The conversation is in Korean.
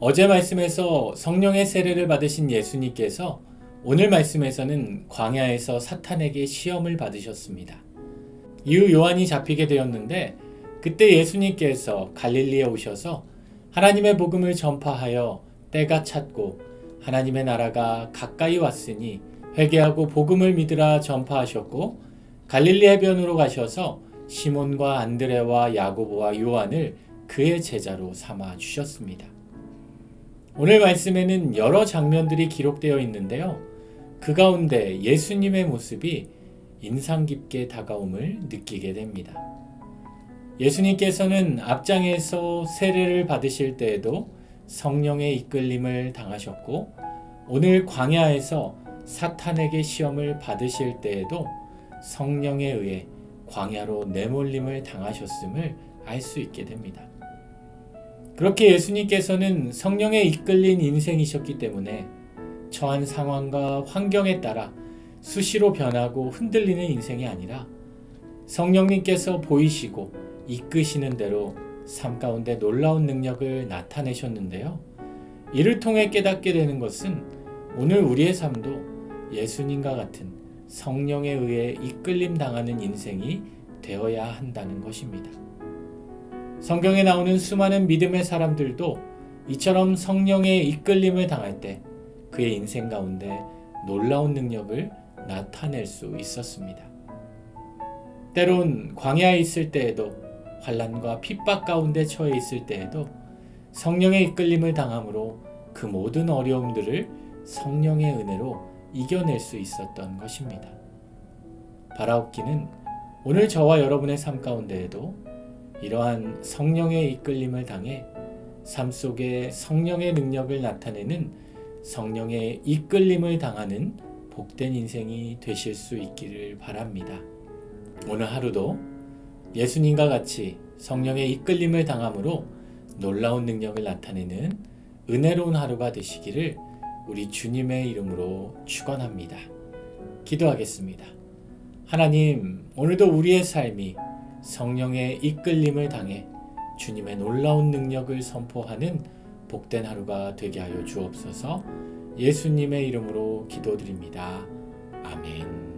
어제 말씀에서 성령의 세례를 받으신 예수님께서 오늘 말씀에서는 광야에서 사탄에게 시험을 받으셨습니다. 이후 요한이 잡히게 되었는데 그때 예수님께서 갈릴리에 오셔서 하나님의 복음을 전파하여 때가 찼고 하나님의 나라가 가까이 왔으니 회개하고 복음을 믿으라 전파하셨고 갈릴리 해변으로 가셔서 시몬과 안드레와 야고보와 요한을 그의 제자로 삼아 주셨습니다. 오늘 말씀에는 여러 장면들이 기록되어 있는데요. 그 가운데 예수님의 모습이 인상 깊게 다가옴을 느끼게 됩니다. 예수님께서는 앞장에서 세례를 받으실 때에도 성령의 이끌림을 당하셨고 오늘 광야에서 사탄에게 시험을 받으실 때에도 성령에 의해 광야로 내몰림을 당하셨음을 알 수 있게 됩니다. 그렇게 예수님께서는 성령에 이끌린 인생이셨기 때문에 처한 상황과 환경에 따라 수시로 변하고 흔들리는 인생이 아니라 성령님께서 보이시고 이끄시는 대로 삶 가운데 놀라운 능력을 나타내셨는데요. 이를 통해 깨닫게 되는 것은 오늘 우리의 삶도 예수님과 같은 성령에 의해 이끌림 당하는 인생이 되어야 한다는 것입니다. 성경에 나오는 수많은 믿음의 사람들도 이처럼 성령의 이끌림을 당할 때 그의 인생 가운데 놀라운 능력을 나타낼 수 있었습니다. 때론 광야에 있을 때에도 환란과 핍박 가운데 처해 있을 때에도 성령의 이끌림을 당함으로 그 모든 어려움들을 성령의 은혜로 이겨낼 수 있었던 것입니다. 바라옵기는 오늘 저와 여러분의 삶 가운데에도 이러한 성령의 이끌림을 당해 삶 속에 성령의 능력을 나타내는 성령의 이끌림을 당하는 복된 인생이 되실 수 있기를 바랍니다. 오늘 하루도 예수님과 같이 성령의 이끌림을 당함으로 놀라운 능력을 나타내는 은혜로운 하루가 되시기를 우리 주님의 이름으로 축원합니다. 기도하겠습니다. 하나님, 오늘도 우리의 삶이 성령의 이끌림을 당해 주님의 놀라운 능력을 선포하는 복된 하루가 되게 하여 주옵소서. 예수님의 이름으로 기도드립니다. 아멘.